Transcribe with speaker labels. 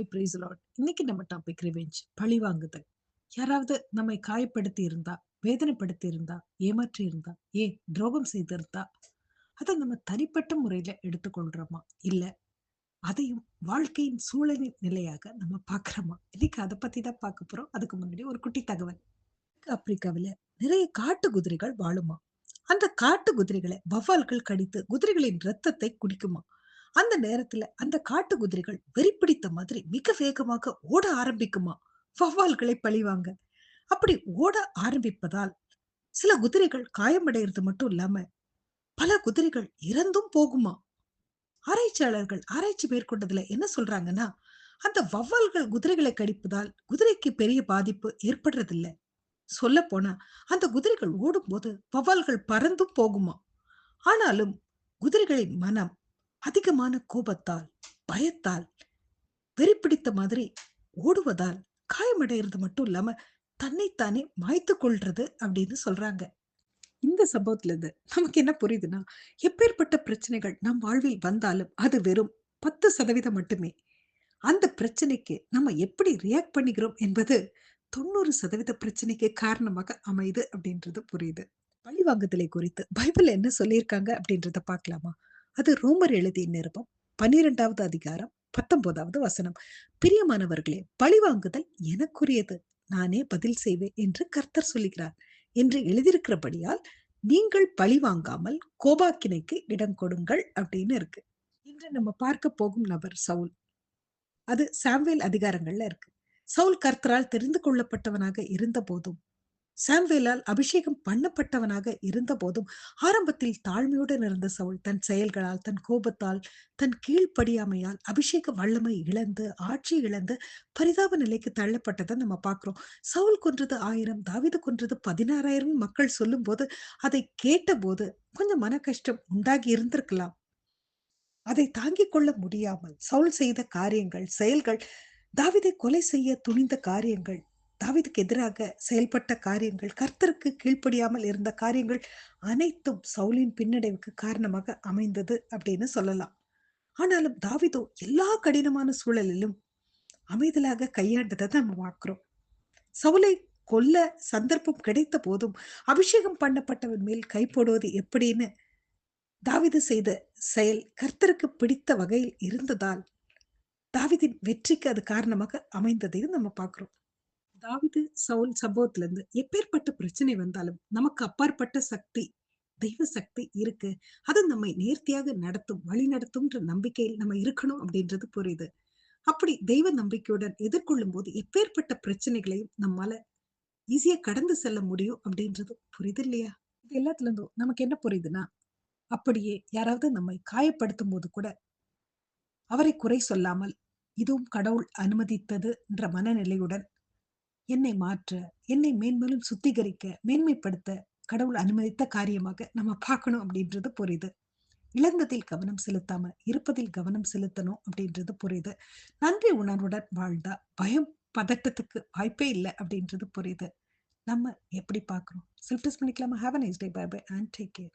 Speaker 1: Hi price lot இன்னைக்கு நம்ம topic revenge பழி வாங்குதல். யாராவது நம்மை காயப்படுத்தி இருந்தா வேதனைப்படுத்தி இருந்தா ஏமாற்றி இருந்தா ஏ துரோகம் செய்திருந்தா அதை நம்ம தனிப்பட்ட முறையில எடுத்துக்கொள்றோமா? இல்ல அதையும் வாழ்க்கையின் சூழலின் நிலையாக நம்ம பாக்குறோமா இன்னைக்கு அதை பத்தி தான் பார்க்க போறோம். அதுக்கு முன்னாடி ஒரு குட்டி தகவல். ஆப்பிரிக்காவில நிறைய காட்டு குதிரைகள் வாழுமா? அந்த காட்டு குதிரைகளை வவ்வால்கள் கடித்து குதிரைகளின் ரத்தத்தை குடிக்குமா? அந்த நேரத்துல அந்த காட்டு குதிரைகள் வெறிப்பிடித்த மாதிரி மிக வேகமாக ஓட ஆரம்பிக்குமா? வவ்வால்களை பழிவாங்க. அப்படி ஓட ஆரம்பிப்பதால் சில குதிரைகள் காயமடைகிறது மட்டும் இல்லாம பல குதிரைகள் இறந்தும் போகுமா? ஆராய்ச்சியாளர்கள் ஆராய்ச்சி மேற்கொண்டதுல என்ன சொல்றாங்கன்னா அந்த வவ்வால்கள் குதிரைகளை கடிப்பதால் குதிரைக்கு பெரிய பாதிப்பு ஏற்படுறதில்ல. சொல்ல போனா அந்த குதிரைகள் ஓடும்போது வவ்வால்கள் பறந்தும் போகுமா? ஆனாலும் குதிரைகளின் மனம் அதிகமான கோபத்தால் பயத்தால் வெறிப்பிடித்த மாதிரி ஓடுவதால் காயமடைகிறது மட்டும் இல்லாம தன்னைத்தானே மாய்த்து கொள்றது அப்படின்னு சொல்றாங்க. இந்த சம்பவத்துல இருந்து நமக்கு என்ன புரியுதுன்னா எப்பேற்பட்ட பிரச்சனைகள் நம் வாழ்வில் வந்தாலும் அது வெறும் பத்து சதவீதம் மட்டுமே. அந்த பிரச்சனைக்கு நம்ம எப்படி ரியாக்ட் பண்ணிக்கிறோம் என்பது தொண்ணூறு சதவீத பிரச்சனைக்கு காரணமாக அமையுது அப்படின்றது புரியுது. பழிவாங்குதலை குறித்து பைபிள் என்ன சொல்லியிருக்காங்க அப்படின்றத பார்க்கலாமா? அது ரோமர் எழுதிய நிருபம். பன்னிரெண்டாவது அதிகாரம் பத்தொன்பதாவது வசனம். பிரியமானவர்களே பழிவாங்குதல் எனக்குரியது. நானே பதில் செய்வேன் என்று கர்த்தர் சொல்லுகிறார். என்று எழுதியிருக்கிறபடியால் நீங்கள் பழி வாங்காமல் கோபாக்கினைக்கு இடம் கொடுங்கள் அப்படின்னு இருக்கு. இன்று நம்ம பார்க்க போகும் நபர் சவுல். அது சாம்வேல் அதிகாரங்கள்ல இருக்கு. சவுல் கர்த்தரால் தெரிந்து கொள்ளப்பட்டவனாக இருந்த போதும் சாம்வேலால் அபிஷேகம் பண்ணப்பட்டவனாக இருந்த போதும் ஆரம்பத்தில் தாழ்மையுடன் இருந்த சவுல் தன் செயல்களால் தன் கோபத்தால் தன் கீழ்ப்படியாமையால் அபிஷேக வல்லமை இழந்து ஆட்சி இழந்து பரிதாப நிலைக்கு தள்ளப்பட்டதை நம்ம பார்க்கிறோம். சவுல் கொன்றது ஆயிரம் தாவிது கொன்றது பதினாறாயிரம் மக்கள் சொல்லும் போது அதை கேட்டபோது கொஞ்சம் மன கஷ்டம் உண்டாகி இருந்திருக்கலாம். அதை தாங்கிக் கொள்ள முடியாமல் சவுல் செய்த காரியங்கள் செயல்கள் தாவிதை கொலை செய்ய துணிந்த காரியங்கள் தாவிதுக்கு எதிராக செயல்பட்ட காரியங்கள் கர்த்தருக்கு கீழ்ப்படியாமல் இருந்த காரியங்கள் அனைத்தும் சவுலின் பின்னடைவுக்கு காரணமாக அமைந்தது அப்படின்னு சொல்லலாம். ஆனாலும் தாவிதோ எல்லா கடினமான சூழலிலும் அமைதலாக கையாண்டதை நம்ம பார்க்கிறோம். சவுலை கொல்ல சந்தர்ப்பம் கிடைத்த போதும் அபிஷேகம் பண்ணப்பட்டவன் மேல் கை போடுவது எப்படின்னு தாவிது செய்த செயல் கர்த்தருக்கு பிடித்த வகையில் இருந்ததால் தாவிதின் வெற்றிக்கு அது காரணமாக அமைந்ததையும் நம்ம பார்க்கிறோம். தாவிது சவுல் சம்பவத்துல இருந்து எப்பேற்பட்ட பிரச்சனை வந்தாலும் நமக்கு அப்பாற்பட்ட சக்தி தெய்வ சக்தி இருக்கு. அது நம்மை நேர்த்தியாக நடத்தும் வழி நடத்தும்ன்ற நம்பிக்கையில் நம்ம இருக்கணும் அப்படின்றது புரியுது. அப்படி தெய்வ நம்பிக்கையுடன் எதிர்கொள்ளும் போது எப்பேற்பட்ட பிரச்சனைகளையும் நம்மால ஈஸியா கடந்து செல்ல முடியும் அப்படின்றது புரியுது இல்லையா? இது எல்லாத்துல இருந்தும் நமக்கு என்ன புரியுதுன்னா அப்படியே யாராவது நம்மை காயப்படுத்தும் போது கூட அவரை குறை சொல்லாமல் இதுவும் கடவுள் அனுமதித்தது என்ற மனநிலையுடன் என்னை மாற்ற என்னை மேன்மேலும் சுத்திகரிக்க மேன்மைப்படுத்த கடவுள் அனுமதித்த காரியமாக நம்ம பார்க்கணும் அப்படின்றது புரியுது. இழந்ததில் கவனம் செலுத்தாம இருப்பதில் கவனம் செலுத்தணும் அப்படின்றது புரியுது. நன்றி உணர்வுடன் வாழ்ந்தா பயம் பதட்டத்துக்கு வாய்ப்பே இல்லை அப்படின்றது புரியுது. நம்ம எப்படி பார்க்குறோம்? செல்ஃப் பண்ணிக்கலாமா have a nice day bye bye and take care